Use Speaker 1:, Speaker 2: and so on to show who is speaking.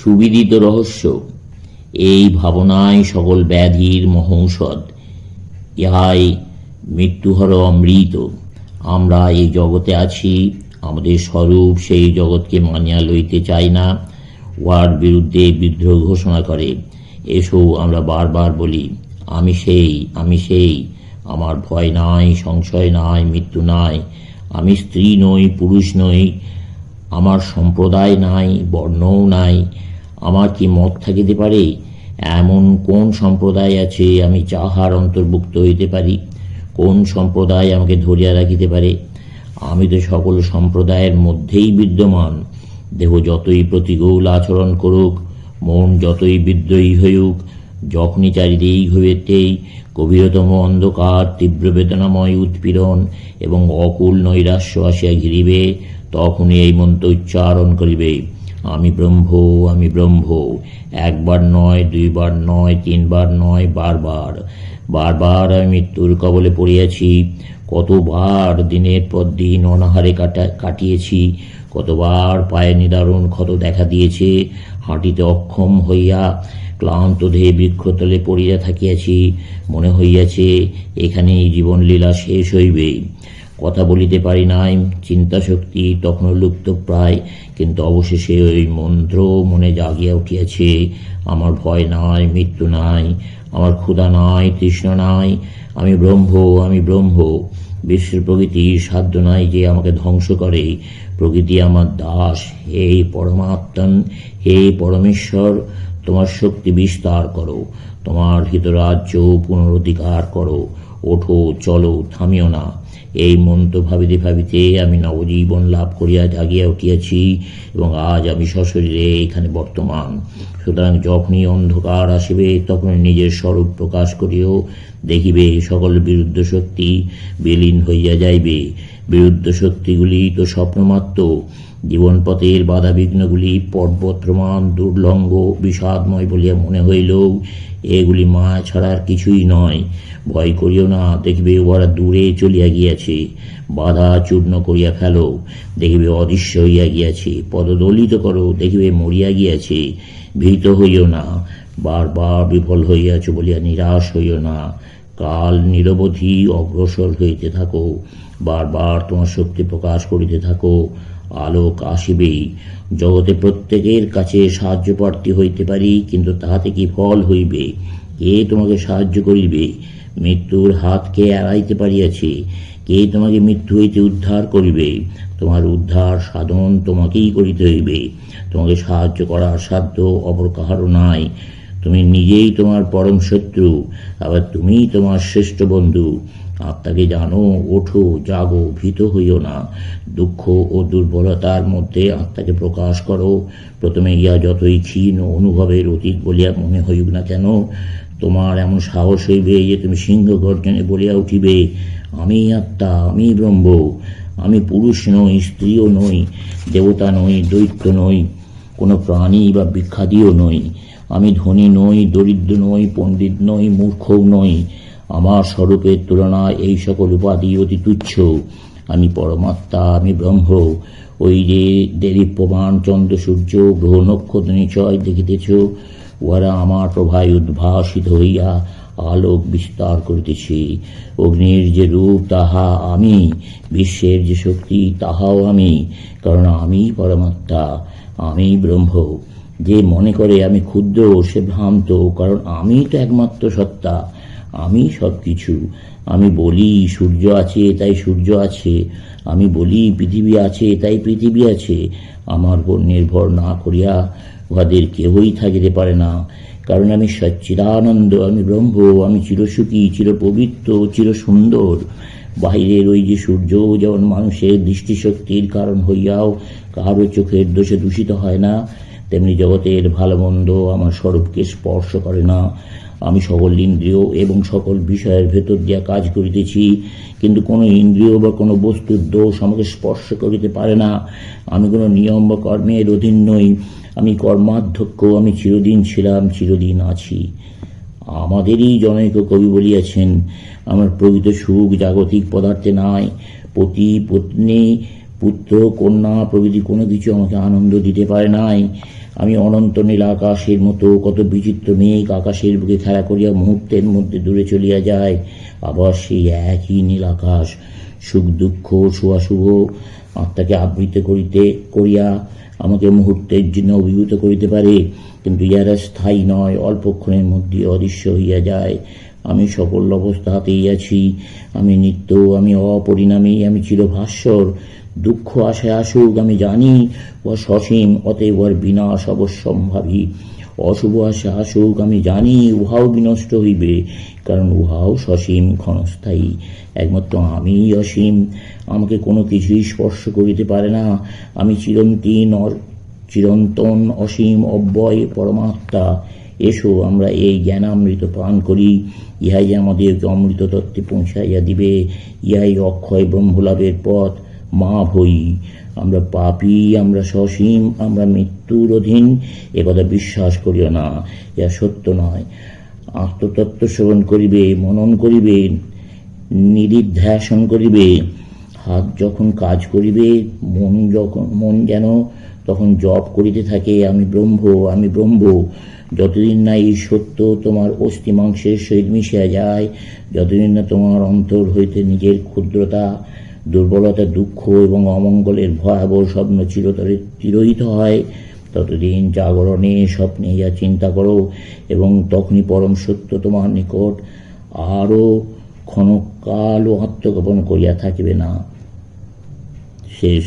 Speaker 1: সুবিদিত রহস্য এই ভাবনায় সকল ব্যাধির মহৌষধ ইহাই মৃত্যুহর অমৃত আমরা এই জগতে আছি আমাদের স্বরূপ সেই জগৎকে মানিয়া লইতে চাই না ওয়ার বিরুদ্ধে বিদ্রোহ ঘোষণা করে এসো আমরা বারবার বলি আমি সেই আমি সেই আমার ভয় নাই সংশয় নাই মৃত্যু নাই আমি স্ত্রী নই পুরুষ নই আমার সম্প্রদায় নাই বর্ণও নাই আমার কি মত থাকিতে পারে এমন কোন সম্প্রদায় আছে আমি যাহার অন্তর্ভুক্ত হইতে পারি কোন সম্প্রদায় আমাকে ধরিয়া রাখিতে পারে আমি তো সকল সম্প্রদায়ের মধ্যেই বিদ্যমান দেহ যতই প্রতিকূল আচরণ করুক মন যতই বিদ্রোহী হইউক যখনই চারিদিক হইতেই গভীরতম অন্ধকার তীব্র বেদনাময় উৎপীড়ন এবং অকুল নৈরাশ্য আসিয়া ঘিরিবে তখনই এই মন্ত্র উচ্চারণ করিবে আমি ব্রহ্ম আমি ব্রহ্ম একবার নয় দুইবার নয় তিনবার নয় বারবার বারবার আমি মৃত্যুর কবলে পড়িয়াছি কতবার দিনের পর দিন অনাহারে কাটা কাটিয়েছি কতবার পায়ে নিদারুণ ক্ষত দেখা দিয়েছে হাঁটিতে অক্ষম হইয়া ক্লান্ত দেহে বৃক্ষতলে পড়িয়া থাকিয়াছি মনে হইয়াছে এখানেই জীবনলীলা শেষ হইবে কথা বলিতে পারি নাই চিন্তাশক্তি তখনও লুপ্ত প্রায় কিন্তু অবশেষে ওই মন্ত্র মনে জাগিয়া উঠিয়াছে আমার ভয় নাই মৃত্যু নাই আমার ক্ষুধা নাই তৃষ্ণ নাই আমি ব্রহ্ম আমি ব্রহ্ম বিশ্বের প্রকৃতি সাধ্য নাই যে আমাকে ধ্বংস করে প্রকৃতি আমার দাস হে পরমাত্মন হে পরমেশ্বর তোমার শক্তি বিস্তার করো তোমার হিতরাজ্য পুনরধিকার করো ওঠো চলো থামিও না এই মন্ত ভাবিতে ভাবিতে আমি নবজীবন লাভ করিয়া জাগিয়া উঠিয়াছি এবং আজ আমি সশরীরে এখানে বর্তমান সুতরাং যখনই অন্ধকার আসিবে তখন নিজের স্বরূপ প্রকাশ করিও দেখিবে সকল বিরুদ্ধ শক্তি বিলীন হইয়া যাইবে বিরুদ্ধ শক্তিগুলি তো স্বপ্নমাত্র জীবনপথের বাধাবিঘ্নগুলি পর্বত্রমান দুর্লঙ্ঘ বিষাদময় বলিয়া মনে হইলেও এগুলি মা ছাড়ার কিছুই নয় ভয় করিও না দেখিবে উহারা দূরে চলিয়া গিয়াছে বাধা চূর্ণ করিয়া ফেলো দেখিবে অদৃশ্য হইয়া গিয়াছে পদদলিত করো দেখিবে মরিয়া গিয়াছে ভীত হইও না বারবার বিফল হইয়াছ বলিয়া নিরাশ হইও না কাল নিরবধি অগ্রসর হইতে থাকো বারবার তোমার শক্তি প্রকাশ করিতে থাকো আলোক আসিবেই জগতে প্রত্যেকের কাছে সাহায্য প্রার্থী হইতে পারি কিন্তু তাহাতে কি ফল হইবে কে তোমাকে সাহায্য করিবে মৃত্যুর হাত কে এড়াইতে পারিয়াছে কে তোমাকে মৃত্যু হইতে উদ্ধার করিবে তোমার উদ্ধার সাধন তোমাকেই করিতে হইবে তোমাকে সাহায্য করার সাধ্য অপর কাহারও নাই তুমি নিজেই তোমার পরম শত্রু আবার তুমিই তোমার শ্রেষ্ঠ বন্ধু আত্মাকে জানো ওঠো জাগো ভীত হইও না দুঃখ ও দুর্বলতার মধ্যে আত্মাকে প্রকাশ করো প্রথমে ইয়া যতই ক্ষীণ অনুভবের অতীত বলিয়া মনে হইব না কেন তোমার এমন সাহস হইবে যে তুমি সিংহ গর্জনে বলিয়া উঠিবে আমি আত্মা আমি ব্রহ্ম আমি পুরুষ নই স্ত্রীও নই দেবতা নই দৈত্য নই কোনো প্রাণী বা বিখ্যাতিও নই আমি ধনী নই দরিদ্র নই পণ্ডিত নই মূর্খও নই আমার স্বরূপের তুলনায় এই সকল উপাধি অতি তুচ্ছ আমি পরমাত্মা আমি ব্রহ্ম ওই যে প্রমাণ চন্দ্র সূর্য গ্রহ নক্ষত্র নিচয় দেখিতেছ উহারা আমার প্রভায় উদ্ভাসিত হইয়া আলোক বিস্তার করিতেছি অগ্নির যে রূপ তাহা আমি বিশ্বের যে শক্তি তাহাও আমি কারণ আমি পরমাত্মা আমি ব্রহ্ম যে মনে করে আমি ক্ষুদ্র সে ভ্রান্ত কারণ আমি তো একমাত্র সত্তা আমি সব কিছু আমি বলি সূর্য আছে তাই সূর্য আছে আমি বলি পৃথিবী আছে তাই পৃথিবী আছে আমার উপর নির্ভর না করিয়া উহাদের কেহই থাকিতে পারে না কারণ আমি সচ্চিদানন্দ আমি ব্রহ্ম আমি চিরসুখী চিরপবিত্র চিরসুন্দর বাহিরের ওই যে সূর্য যেমন মানুষের দৃষ্টিশক্তির কারণ হইয়াও কারো চোখের দোষে দূষিত হয় না তেমনি জগতের ভালো মন্দ আমার স্বরূপকে স্পর্শ করে না আমি সকল ইন্দ্রিয় এবং সকল বিষয়ের ভেতর দিয়া কাজ করিতেছি কিন্তু কোনো ইন্দ্রিয় বা কোনো বস্তুর দোষ আমাকে স্পর্শ করিতে পারে না আমি কোনো নিয়ম বা কর্মের অধীন নই আমি কর্মাধ্যক্ষ আমি চিরদিন ছিলাম চিরদিন আছি আমাদেরই জনৈক কবি বলিয়াছেন আমার প্রকৃত সুখ জাগতিক পদার্থে নাই পতি পত্নী পুত্র কন্যা প্রভৃতি কোনো কিছু আমাকে আনন্দ দিতে পারে নাই আমি অনন্ত নীল আকাশের মতো কত বিচিত্র মেঘ আকাশের বুকে খেলা করিয়া মুহূর্তের মধ্যে দূরে চলিয়া যায় আবার সেই একই নীল আকাশ সুখ দুঃখ শুভাশুভ আত্মাকে আবৃত করিতে করিয়া আমাকে মুহূর্তের জন্য অভিভূত করিতে পারে কিন্তু ইহারা স্থায়ী নয় অল্পক্ষণের মধ্যে অদৃশ্য হইয়া যায় আমি সকল অবস্থাতেই আছি আমি নিত্য আমি অপরিণামী আমি চিরভাস্বর দুঃখ আশায় আসুক আমি জানি ও সসীম অতএব ওর বিনাশ অবশ্যম্ভাবী অশুভ আসে আসুক আমি জানি উহাও বিনষ্ট হইবে কারণ উহাও সসীম ক্ষণস্থায়ী একমাত্র আমি অসীম আমাকে কোনো কিছুই স্পর্শ করিতে পারে না আমি চিরন্তন চিরন্তন অসীম অব্যয় পরমাত্মা এসো আমরা এই জ্ঞানামৃত পান করি ইহাই আমাদেরকে অমৃত তত্ত্বে পৌঁছাইয়া দিবে ইহাই অক্ষয় ব্রহ্মলাভের পথ মা হই আমরা পাপি আমরা সসীম আমরা মৃত্যুর অধীন একথা বিশ্বাস করিও না ইয়া সত্য নয় আত্মতত্ত্ব শ্রবণ করিবে মনন করিবে নিরিধ্যাসন করিবে হাত যখন কাজ করিবে মন যখন মন যেন তখন জপ করিতে থাকে আমি ব্রহ্ম আমি ব্রহ্ম যতদিন না এই সত্য তোমার অস্থি মাংসের সহিত মিশিয়া যায় যতদিন না তোমার অন্তর হইতে নিজের ক্ষুদ্রতা দুর্বলতা দুঃখ এবং অমঙ্গলের ভয়াবহ স্বপ্ন চিরতরে তিরোহিত হয় ততদিন জাগরণে স্বপ্নে যা চিন্তা করো এবং তখনই পরম সত্য তোমার নিকট আরও ক্ষণকালও আত্মগোপন করিয়া থাকিবে না শেষ